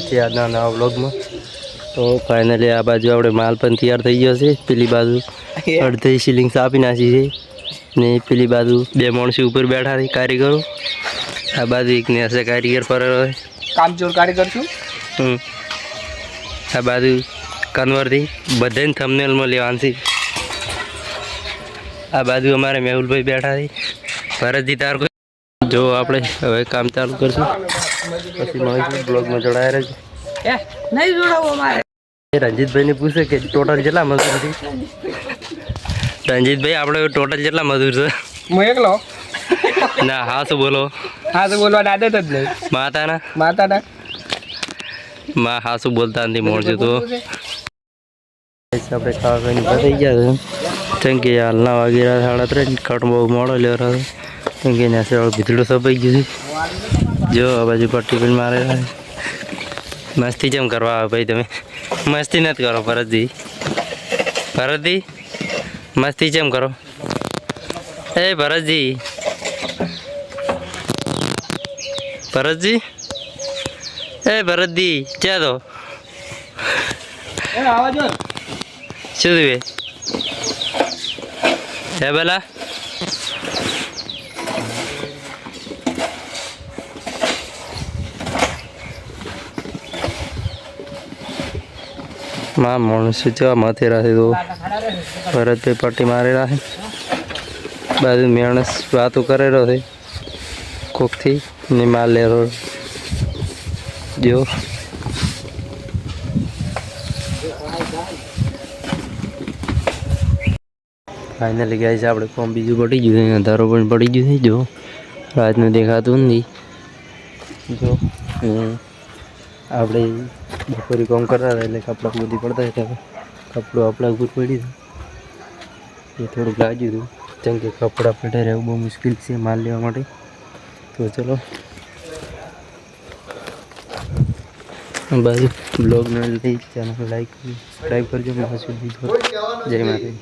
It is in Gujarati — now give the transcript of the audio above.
છે આજના નવા વ્લોગમાં તો ફાઇનલી આ બાજુ આપણે માલ પણ તૈયાર થઈ ગયો છે. પેલી બાજુ અડધી સીલિંગ આપી નાખી છે. ને પેલી બાજુ બે માણસી ઉપર બેઠા છે કારીગરો. આ બાજુ એક ને હશે કારીગર પર કામચોર કારીગર છું? હમ. આ બાજુ કન્વરથી બધાને થમનેલમાં લેવાનું છે. આ બાજુ અમારે મેહુલભાઈ બેઠા છે. ભરતજી તાર જો આપણે હવે કામ ચાલુ કરશું. પછી મળીશું બ્લોગમાં જોડાયા રહેજો. એ નહીં જોડાવો અમારે રંજીતભાઈને પૂછે કે ટોટલ કેટલા મજૂર છે? રંજીતભાઈ આપણે ટોટલ કેટલા મજૂર છે? હું એકલો? ના હા શું બોલો. હા તો બોલવા આદત જ નહીં. માતાના? માતાના? માં હા શું બોલતા નથી મોડશું તો. આપણે ખાવા પીને પતી ગયા છે. કેમ કે હાલના વાગેરા સાડા ત્રણ કટ બહુ મોડો લેવાનો કે એના સેવાળ ભીતડું સપાઈ ગયું છે. જો આ બાજુ પટ્ટી પણ મારે મસ્તી જેમ કરવા આવે ભાઈ તમે. મસ્તી નથી કરો ભરતજી ભરતજી મસ્તી જેમ કરો. એ ભરતજી ભરતજી એ ભરતજી ક્યાં તો શું થયું હે પેલા માં માણસો જેવા માથેરા છે તો ભરતભાઈ પટ્ટી મારેલા છે બાજુ માણસ વાતો કરેલો છે. કોકથી ને માલ લેરો જો. ફાઇનલી ગયા છે આપણે કોમ બીજું પડી ગયું છે. અંધારો પણ પડી ગયું છે. જો. રાતનું દેખાતું નથી. જો. આપણે બપોરે કામ કરતા હતા એટલે કપડાં બધી પડતા હતા કપડું આપણા ઉપર પડી હતું એ થોડુંક લાગ્યું હતું. જેમ કે કપડાં પડે રહેવું બહુ મુશ્કેલ છે માલ લેવા માટે. તો ચલો. બાજુ બ્લોગ ન લઈ ચેનલ લાઈક સબસ્ક્રાઈબ કરજો મારા સુધી જય માતાજી.